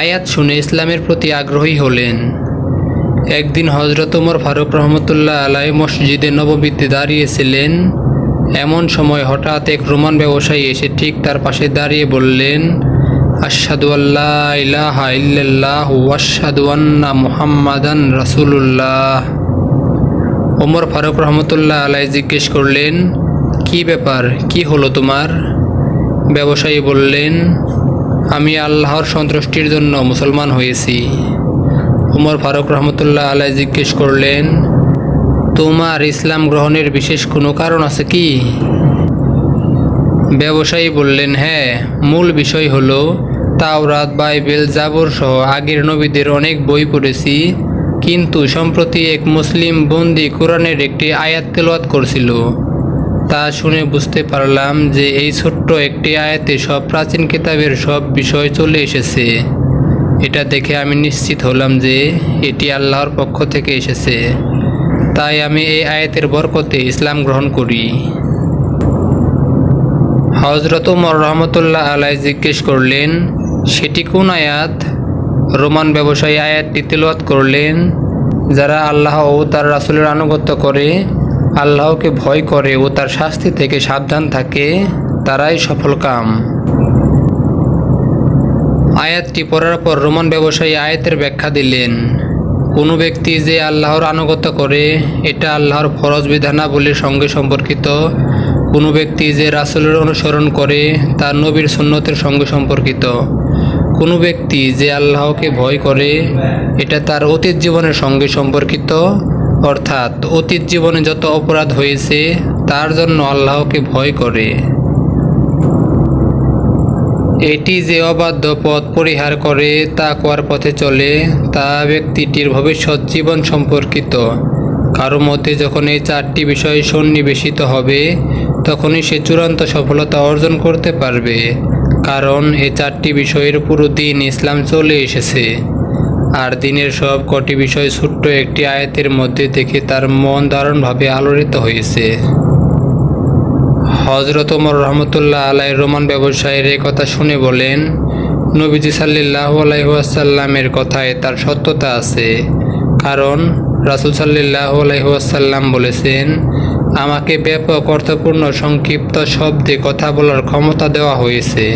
আয়াত শুনে ইসলামের প্রতি আগ্রহী হলেন। একদিন হজরত উমর ফারুক রহমতুল্লাহ আলাই মসজিদে নববীতে দাঁড়িয়েছিলেন। এমন সময় হঠাৎ এক রোমান ব্যবসায়ী এসে ঠিক তার পাশে দাঁড়িয়ে বললেন, আশহাদু আল্লাহ ইলাহা মুহাম্মাদান রাসূলুল্লাহ। ওমর ফারুক রহমতুল্লাহ আলাই জিজ্ঞেস করলেন, কি ব্যাপার? কি হলো তোমার? ব্যবসায়ী বললেন আমি আল্লাহর সন্তুষ্টির জন্য মুসলমান হয়েছি। উমর ফারুক রহমতুল্লাহ আলাই জিজ্ঞেস করলেন, তোমার ইসলাম গ্রহণের বিশেষ কোনো কারণ আছে কি? ব্যবসায়ী বললেন হ্যাঁ মূল বিষয় হলো তাওরাত, বাইবেল, জাবর সহ আগের নবীদের অনেক বই পড়েছি, কিন্তু সম্প্রতি এক মুসলিম বন্দি কোরআনের একটি আয়াত তেলাওয়াত করছিল। তা শুনে বুঝতে পারলাম যে এই ছোট্ট একটি আয়াতে সব প্রাচীন কিতাবের সব বিষয় চলে এসেছে। এটা দেখে আমি নিশ্চিত হলাম যে এটি আল্লাহর পক্ষ থেকে এসেছে। তাই আমি এই আয়াতের বরকতে ইসলাম গ্রহণ করি। হজরত উমর রহমতুল্লাহ আলাই জিজ্ঞেস করলেন, সেটি কোন আয়াত? রোমান ব্যবসায়ী আয়াতটি তেলাওয়াত করলেন, যারা আল্লাহ ও তার রাসূলের আনুগত্য করে আল্লাহকে ভয় করে ও তার শাস্তি থেকে সাবধান থাকে, তারাই সফল কাম। আয়াতটি পড়ার পর রোমান ব্যবসায়ী আয়াতের ব্যাখ্যা দিলেন, কোনো ব্যক্তি যে আল্লাহর আনুগত্য করে, এটা আল্লাহর ফরজ বিধানাবলীর সঙ্গে সম্পর্কিত। কোনো ব্যক্তি যে রাসূলের অনুসরণ করে তার নবীর সুন্নতের সঙ্গে সম্পর্কিত। কোনো ব্যক্তি যে আল্লাহকে ভয় করে, এটা তার অতীত জীবনের সঙ্গে সম্পর্কিত। অর্থাৎ অতীত জীবনে যত অপরাধ হয়েছে, তার জন্য আল্লাহকে ভয় করে। এটি যে অবাধ্য পথ পরিহার করে, তা কোয়ার পথে চলে, তা ব্যক্তিটির ভবিষ্যৎ জীবন সম্পর্কিত। কারও মতে, যখন এই চারটি বিষয় সন্নিবেশিত হবে, তখনই সে চূড়ান্ত সফলতা অর্জন করতে পারবে। কারণ এই চারটি বিষয়ের পুরো দিন ইসলাম চলে এসেছে। আর দিনের সব কটি বিষয় ছোট্ট একটি আয়াতের মধ্যে দেখে তার মন দারুণভাবে আলোড়িত হয়েছে। হজরত ওমর রহমতুল্লাহ আলাই রোমান ব্যবসায়ীর এই কথা শুনে বলেন, নবীজি সাল্লাহ আলাইসাল্লামের কথায় তার সত্যতা আছে। কারণ রাসুল সাল্লাহ আলাইসাল্লাম বলেছেন, আমাকে ব্যাপক অর্থপূর্ণ সংক্ষিপ্ত শব্দে কথা বলার ক্ষমতা দেওয়া হয়েছে।